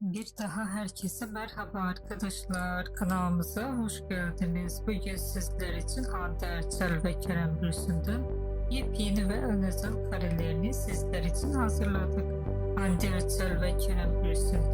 Bir daha herkese merhaba arkadaşlar. Kanalımıza hoş geldiniz. Bugün sizler için Hande Erçel ve Kerem Bürsin'den yepyeni ve özel karelerini sizler için hazırladık. Hande Erçel ve Kerem Bürsin